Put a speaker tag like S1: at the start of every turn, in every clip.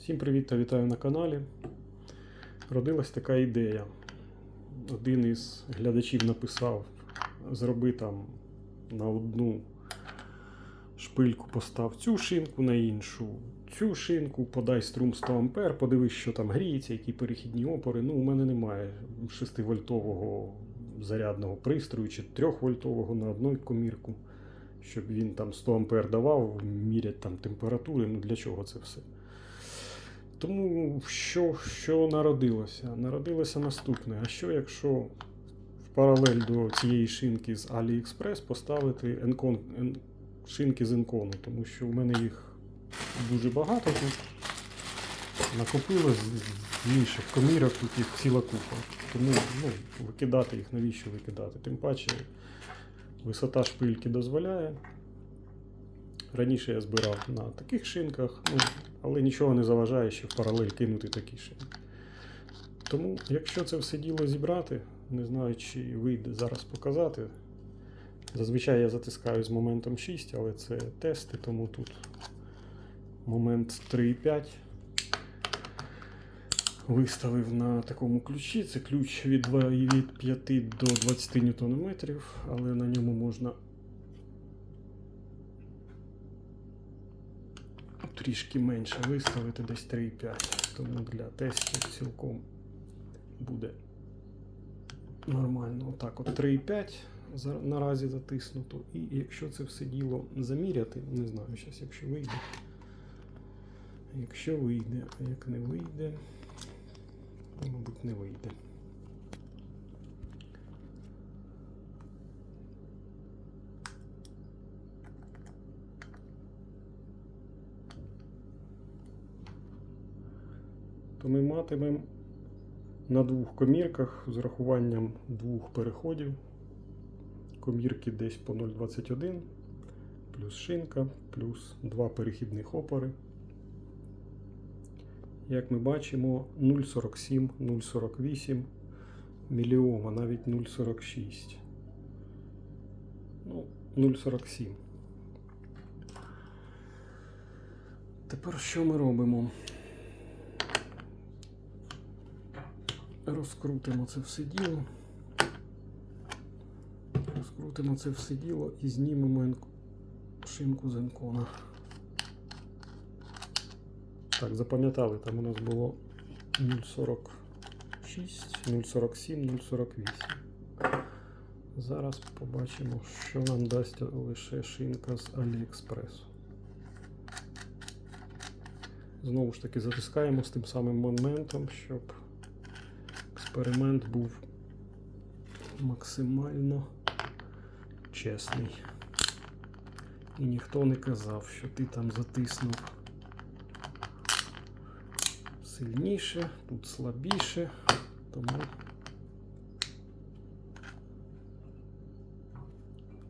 S1: Всім привіт та вітаю на каналі. Родилась така ідея. Один із глядачів написав: зроби там на одну шпильку постав цю шинку, на іншу цю шинку, подай струм 100 А, подивись, що там гріється, які перехідні опори. Ну, у мене немає 6-вольтового зарядного пристрою чи 3-вольтового на одну комірку, щоб він там 100 А давав, мірять там температури. Ну для чого це все? Тому що, що народилося? Народилося наступне. А що якщо в паралель до цієї шинки з AliExpress поставити енкон, ен, шинки з енкону? Тому що у мене їх дуже багато тут. Накопилось з інших комірок, тут їх ціла купа. Тому ну, викидати їх, навіщо викидати? Тим паче висота шпильки дозволяє. Раніше я збирав на таких шинках, ну, але нічого не заважає ще в паралель кинути такі шинки. Тому, якщо це все діло зібрати, не знаю, чи вийде зараз показати. Зазвичай я затискаю з моментом 6, але це тести, тому тут момент 3,5 виставив на такому ключі. Це ключ від 2 від 5 до 20 Нм, але на ньому можна трішки менше виставити, десь 3,5. Тому для тестів цілком буде нормально. Отак, от 3,5 наразі затиснуто. І якщо це все діло заміряти, не знаю, зараз, якщо вийде. Якщо вийде, а як не вийде, мабуть, не вийде. То ми матимемо на двох комірках з урахуванням двох переходів. Комірки десь по 0,21, плюс шинка, плюс два перехідних опори. Як ми бачимо, 0,47, 0,48 міліома, навіть 0,46. Ну, 0,47. Тепер що ми робимо? Розкрутимо це все діло. Розкрутимо це все діло і знімемо шинку з енкона. Так, запам'ятали, там у нас було 0,46, 0,47, 0,48. Зараз побачимо, що нам дасть лише шинка з Аліекспресу. Знову ж таки затискаємо з тим самим моментом, щоб експеримент був максимально чесний. І ніхто не казав, що ти там затиснув сильніше, тут слабіше, тому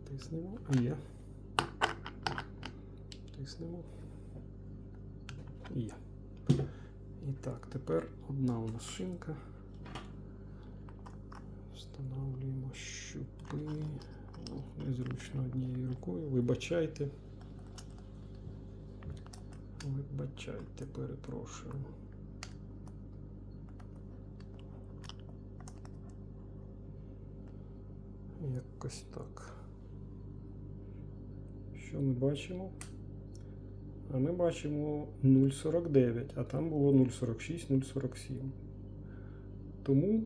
S1: тиснемо. Є. Тиснемо. Є. І так, тепер одна у нас шинка. Встановлюємо щупи. О, незручно однією рукою. Вибачайте. Вибачайте, перепрошую. Якось так. Що ми бачимо? А ми бачимо 0,49, а там було 0,46, 0,47. Тому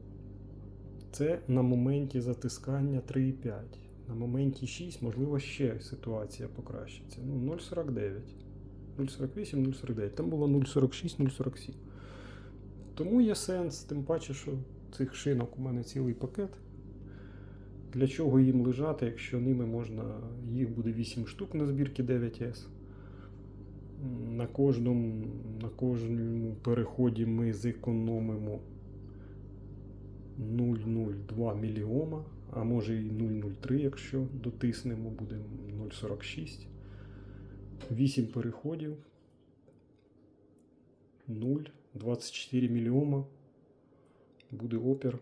S1: це на моменті затискання 3,5. На моменті 6, можливо, ще ситуація покращиться. Ну, 0,49. 0,48, 0,49. Там було 0,46, 0,47. Тому є сенс, тим паче, що цих шинок у мене цілий пакет. Для чого їм лежати, якщо ними можна. Їх буде 8 штук на збірці 9S. На кожному, на кожному переході ми зекономимо 0,02 міліома, а може і 0,03, якщо дотиснемо, буде 0,46. 8 переходів. 0,24 міліома. Буде опір.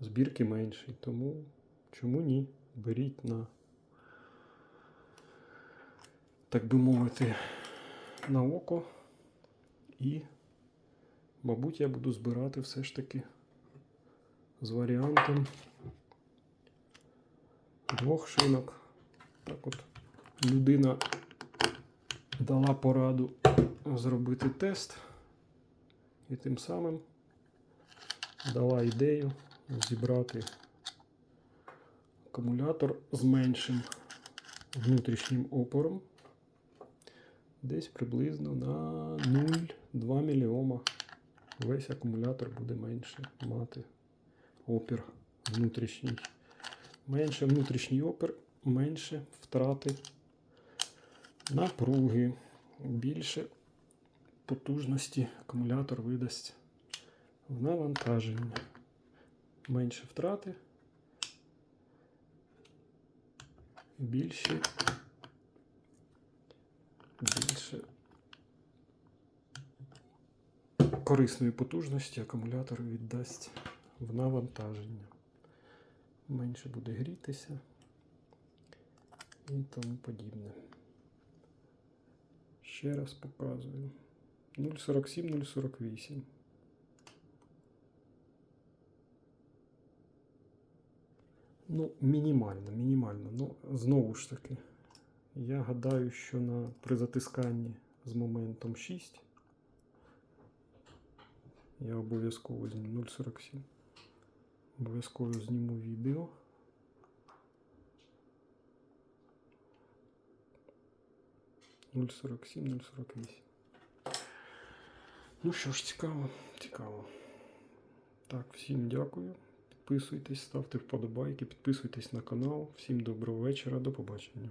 S1: Збірки менший. Тому чому ні? Беріть на, так би мовити, на око. І, мабуть, я буду збирати все ж таки з варіантом двох шинок. Так от людина дала пораду зробити тест і тим самим дала ідею зібрати акумулятор з меншим внутрішнім опором. Десь приблизно на 0,2 мільйома. Весь акумулятор буде менше мати опір внутрішній. Менше внутрішній опір, менше втрати напруги, більше потужності акумулятор видасть в навантаження. Менше втрати, більше, більше корисної потужності акумулятор віддасть в навантаження. Менше буде грітися і тому подібне. Ще раз показую. 0,47, 0,48. Ну, мінімально, мінімально. Ну, знову ж таки, я гадаю, що на, при затисканні з моментом 6 я обов'язково зніму 0,47. Обов'язково зніму відео. Нуль сорок сім, нуль сорок вісім. Ну що ж, цікаво, цікаво. Так, всім дякую. Підписуйтесь, ставте вподобайки, підписуйтесь на канал. Всім доброго вечора, до побачення.